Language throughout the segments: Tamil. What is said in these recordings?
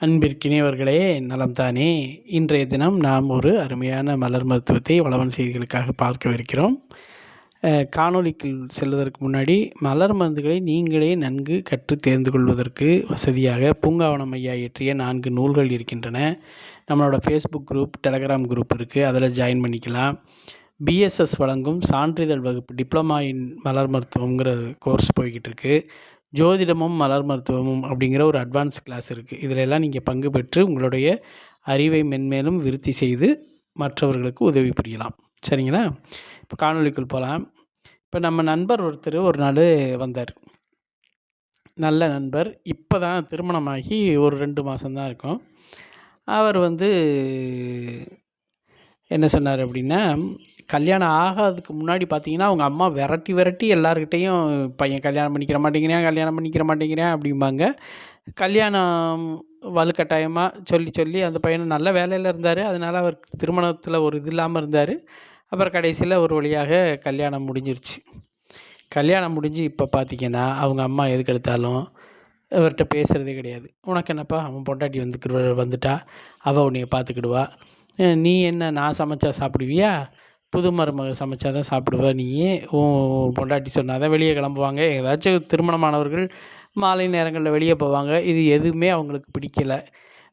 அன்பிற்கினியவர்களே நலம்தானே. இன்றைய தினம் நாம் ஒரு அருமையான மலர் மருத்துவத்தை வளவன் செய்திகளுக்காக பார்க்கவிருக்கிறோம் அஹ், காணொளிக்கு செல்வதற்கு முன்னாடி மலர் மருந்துகளை நீங்களே நன்கு கற்று தேர்ந்து கொள்வதற்கு வசதியாக பூங்காவனம் ஐயா இயற்றிய நான்கு நூல்கள் இருக்கின்றன. நம்மளோட ஃபேஸ்புக் குரூப் டெலகிராம் குரூப் இருக்குது அதில் ஜாயின் பண்ணிக்கலாம். பிஎஸ்எஸ் வழங்கும் சான்றிதழ் வகுப்பு டிப்ளமா இன் மலர் மருத்துவங்கிற கோர்ஸ் போய்கிட்டு இருக்குது ஜோதிடமும் மலர் மருத்துவமும் அப்படிங்கிற ஒரு அட்வான்ஸ் கிளாஸ் இருக்குது இதில் எல்லாம் நீங்கள் பங்கு பெற்று உங்களுடைய அறிவை மென்மேலும் விருத்தி செய்து மற்றவர்களுக்கு உதவி புரியலாம். சரிங்களா? இப்போ காணொளிக்குள் போகலாம் இப்போ நம்ம நண்பர் ஒருத்தர் ஒரு நாள் வந்தார். நல்ல நண்பர். இப்போ தான் திருமணமாகி ஒரு ரெண்டு மாதம்தான் இருக்கும். அவர் வந்து என்ன சொன்னார் அப்படின்னா கல்யாணம் ஆகாததுக்கு முன்னாடி பார்த்தீங்கன்னா அவங்க அம்மா விரட்டி விரட்டி எல்லாருக்கிட்டேயும் பையன் கல்யாணம் பண்ணிக்கிற மாட்டேங்கிறேன் கல்யாணம் பண்ணிக்கிற மாட்டேங்கிறேன் அப்படிம்பாங்க. கல்யாணம் வலுக்கட்டாயமாக சொல்லி சொல்லி அந்த பையன் நல்ல வேலையில் இருந்தார். அதனால் அவர் திருமணத்தில் ஒரு இது இல்லாமல் இருந்தார். அப்புறம் கடைசியில் ஒரு வழியாக கல்யாணம் முடிஞ்சிருச்சு. கல்யாணம் முடிஞ்சு இப்போ பார்த்தீங்கன்னா அவங்க அம்மா எதுக்கு எடுத்தாலும் இவர்கிட்ட பேசுகிறதே கிடையாது. உனக்கு என்னப்பா? அவன் பொண்டாட்டி வந்துக்கிற வந்துட்டா. அவள் உன்னைய பார்த்துக்கிடுவா நீ என்ன நான் சமைச்சா சாப்பிடுவியா? புது மருமக சமைச்சா தான் சாப்பிடுவ நீ? உன் பொண்டாட்டி சொன்னால் தான் வெளியே கிளம்புவாங்க. ஏதாச்சும் திருமணமானவர்கள் மாலை நேரங்களில் வெளியே போவாங்க. இது எதுவுமே அவங்களுக்கு பிடிக்கல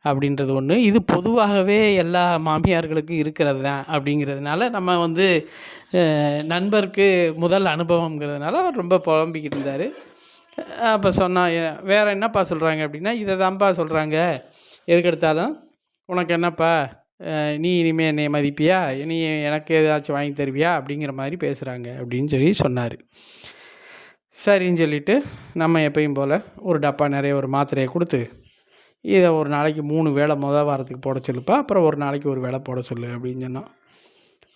அப்படின்றது ஒன்று இது பொதுவாகவே எல்லா மாமியார்களுக்கும் இருக்கிறது தான் அப்படிங்கிறதுனால நம்ம வந்து நண்பருக்கு முதல் அனுபவங்கிறதுனால அவர் ரொம்ப புலம்பிக்கிட்டு இருந்தார். அப்போ சொன்னால் வேறு என்னப்பா சொல்கிறாங்க அப்படின்னா இதை தான்ப்பா சொல்கிறாங்க எதுக்கு எடுத்தாலும் உனக்கு என்னப்பா? நீ இனிமேல் என்னை மதிப்பியா? நீ எனக்கு ஏதாச்சும் வாங்கி தருவியா? அப்படிங்கிற மாதிரி பேசுகிறாங்க அப்படின்னு சொல்லி சொன்னார். சரின்னு சொல்லிட்டு நம்ம எப்பயும் போல் ஒரு டப்பா நிறைய ஒரு மாத்திரையை கொடுத்து இதை ஒரு நாளைக்கு மூணு வேளை முதல் வாரத்துக்கு போட சொல்லுப்பா அப்புறம் ஒரு நாளைக்கு ஒரு வேளை போட சொல்லு அப்படின்னு சொன்னோம்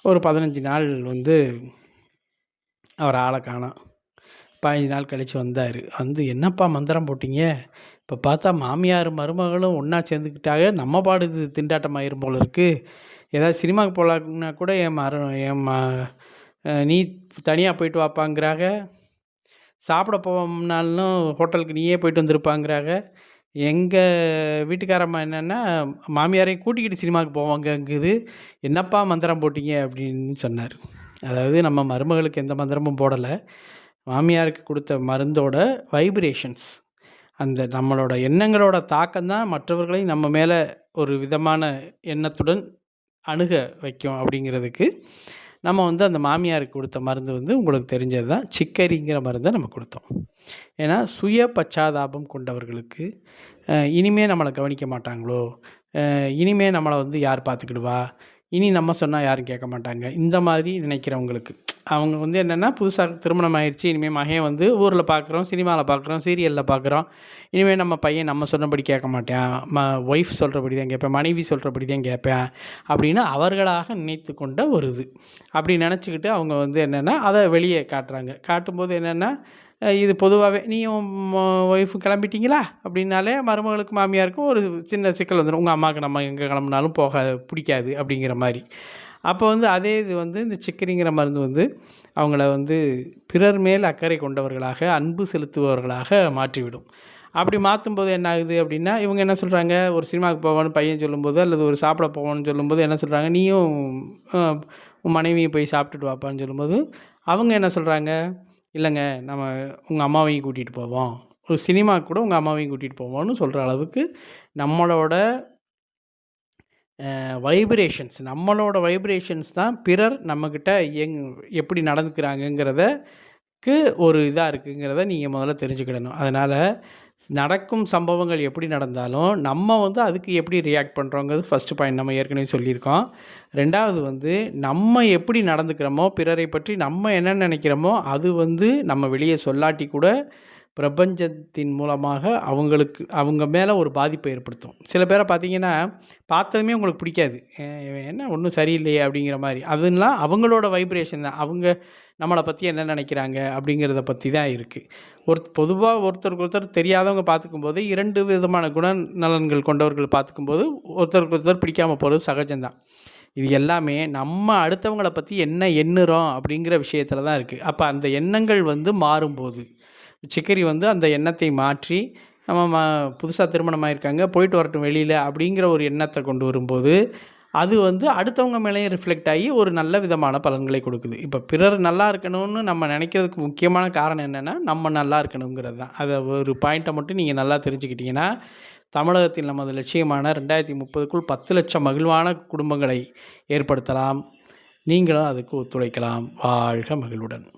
ஒரு பதினஞ்சு நாள் வந்து அவர் ஆளை காணோம். பதினஞ்சு நாள் கழித்து வந்தார். வந்து என்னப்பா மந்திரம் போட்டீங்க? இப்போ பார்த்தா மாமியார் மருமகளும் ஒன்றா சேர்ந்துக்கிட்டாக நம்ம பாடு இது திண்டாட்டமாயிரும் போல இருக்குது ஏதாவது சினிமாவுக்கு போகலாம்னா கூட என் மர என் ம நீ தனியாக போயிட்டு வாப்பாங்கிறாங்க சாப்பிட போவோம்னாலும் ஹோட்டலுக்கு நீயே போயிட்டு வந்திருப்பாங்கிறாங்க எங்கள் வீட்டுக்காரம்மா என்னென்னா மாமியாரையும் கூட்டிக்கிட்டு சினிமாவுக்கு போவாங்கங்குது. என்னப்பா மந்திரம் போட்டீங்க? அப்படின்னு சொன்னார். அதாவது நம்ம மருமகளுக்கு எந்த மந்திரமும் போடலை. மாமியாருக்கு கொடுத்த மருந்தோட வைப்ரேஷன்ஸ் அந்த நம்மளோட எண்ணங்களோட தாக்கம் தான் மற்றவர்களை நம்ம மேலே ஒரு விதமான எண்ணத்துடன் அணுக வைக்கும் அப்படிங்கிறதுக்கு நம்ம வந்து அந்த மாமியாருக்கு கொடுத்த மருந்து வந்து உங்களுக்கு தெரிஞ்சது தான் சிக்கரிங்கிற மருந்தை நம்ம கொடுத்தோம். ஏன்னா சுய பச்சாதாபம் கொண்டவர்களுக்கு இனிமே நம்மளை கவனிக்க மாட்டாங்களோ? இனிமே நம்மளை வந்து யார் பார்த்துக்கிடுவா? இனி நம்ம சொன்னால் யாரும் கேட்க மாட்டாங்க. இந்த மாதிரி நினைக்கிறவங்களுக்கு அவங்க வந்து என்னென்னா புதுசாக திருமணம் ஆயிடுச்சு இனிமேல் மகன் வந்து ஊரில் பார்க்குறோம் சினிமாவில் பார்க்குறோம் சீரியலில் பார்க்குறோம் இனிமேல் நம்ம பையன் நம்ம சொன்னபடி கேட்க மாட்டேன். ம ஒய்ஃப் சொல்கிறபடி தான் கேட்பேன். மனைவி சொல்கிறபடி தான் கேட்பேன். அப்படின்னு அவர்களாக நினைத்து கொண்ட ஒரு இது. அப்படி நினச்சிக்கிட்டு அவங்க வந்து என்னென்னா அதை வெளியே காட்டுறாங்க. காட்டும்போது என்னென்னா இது பொதுவாகவே நீயும் ஒய்ஃபு கிளம்பிட்டீங்களா? அப்படின்னாலே மருமகளுக்கு மாமியாருக்கும் ஒரு சின்ன சிக்கல் வந்துடும் உங்கள் அம்மாவுக்கு நம்ம எங்கே கிளம்புனாலும் போக பிடிக்காது. அப்படிங்கிற மாதிரி. அப்போ வந்து அதே இது வந்து இந்த சிக்கரிங்கிற மருந்து வந்து அவங்கள வந்து பிறர் மேல் அக்கறை கொண்டவர்களாக அன்பு செலுத்துபவர்களாக மாற்றிவிடும். அப்படி மாற்றும்போது என்ன ஆகுது அப்படின்னா இவங்க என்ன சொல்கிறாங்க ஒரு சினிமாவுக்கு போவான்னு பையன் சொல்லும்போது அல்லது ஒரு சாப்பிட போகணும்னு சொல்லும்போது என்ன சொல்கிறாங்க நீயும் உன் மனைவியை போய் சாப்பிட்டுட்டு வாப்பான்னு சொல்லும்போது அவங்க என்ன சொல்கிறாங்க இல்லைங்க நம்ம உங்கள் அம்மாவையும் கூட்டிகிட்டு போவோம். ஒரு சினிமா கூட உங்கள் அம்மாவையும் கூட்டிகிட்டு போவோம்னு சொல்கிற அளவுக்கு நம்மளோட வைப்ரேஷன்ஸ் நம்மளோட வைப்ரேஷன்ஸ் தான் பிறர் நம்மக்கிட்ட எங் எப்படி நடந்துக்கிறாங்கங்கிறதக்கு ஒரு இதாக இருக்குங்கிறத நீங்கள் முதல்ல தெரிஞ்சுக்கிடணும். அதனால் நடக்கும் சம்பவங்கள் எப்படி நடந்தாலும் நம்ம வந்து அதுக்கு எப்படி ரியாக்ட் பண்ணுறோங்கிறது ஃபஸ்ட்டு பாயிண்ட் நம்ம ஏற்கனவே சொல்லியிருக்கோம். ரெண்டாவது வந்து நம்ம எப்படி நடந்துக்கிறோமோ பிறரை பற்றி நம்ம என்ன நினைக்கிறோமோ அது வந்து நம்ம வெளியே சொல்லாட்டி கூட பிரபஞ்சத்தின் மூலமாக அவங்களுக்கு அவங்க மேலே ஒரு பாதிப்பை ஏற்படுத்தும். சில பேரை பார்த்தீங்கன்னா பார்த்ததுமே உங்களுக்கு பிடிக்காது. என்ன? ஒன்றும் சரியில்லையே அப்படிங்கிற மாதிரி. அதுலாம் அவங்களோட வைப்ரேஷன் தான். அவங்க நம்மளை பற்றி என்ன நினைக்கிறாங்க அப்படிங்கிறத பற்றி தான் இருக்குது ஒரு பொதுவாக ஒருத்தருக்கு ஒருத்தர் தெரியாதவங்க பார்த்துக்கும்போது இரண்டு விதமான குணநலன்கள் கொண்டவர்கள் பார்த்துக்கும்போது ஒருத்தருக்கு ஒருத்தர் பிடிக்காமல் போகிறது சகஜம்தான் இது எல்லாமே நம்ம அடுத்தவங்களை பற்றி என்ன எண்ணுறோம் அப்படிங்கிற விஷயத்தில் தான் இருக்குது அப்போ அந்த எண்ணங்கள் வந்து மாறும்போது சிக்கரி வந்து அந்த எண்ணத்தை மாற்றி நம்ம ம புதுசாக திருமணம் ஆயிருக்காங்க போயிட்டு வரட்டும் வெளியில் அப்படிங்கிற ஒரு எண்ணத்தை கொண்டு வரும்போது அது வந்து அடுத்தவங்க மேலேயும் ரிஃப்ளெக்ட் ஆகி ஒரு நல்ல விதமான பலன்களை கொடுக்குது. இப்போ பிறர் நல்லா இருக்கணும்னு நம்ம நினைக்கிறதுக்கு முக்கியமான காரணம் என்னென்னா நம்ம நல்லா இருக்கணுங்கிறது தான். அதை ஒரு பாயிண்ட்டை மட்டும் நீங்கள் நல்லா தெரிஞ்சுக்கிட்டிங்கன்னா தமிழகத்தில் நமது லட்சியமான ரெண்டாயிரத்தி முப்பதுக்குள் பத்து லட்சம் மகிழ்வான குடும்பங்களை ஏற்படுத்தலாம். நீங்களும் அதுக்கு ஒத்துழைக்கலாம். வாழ்க மகிழ்வுடன்.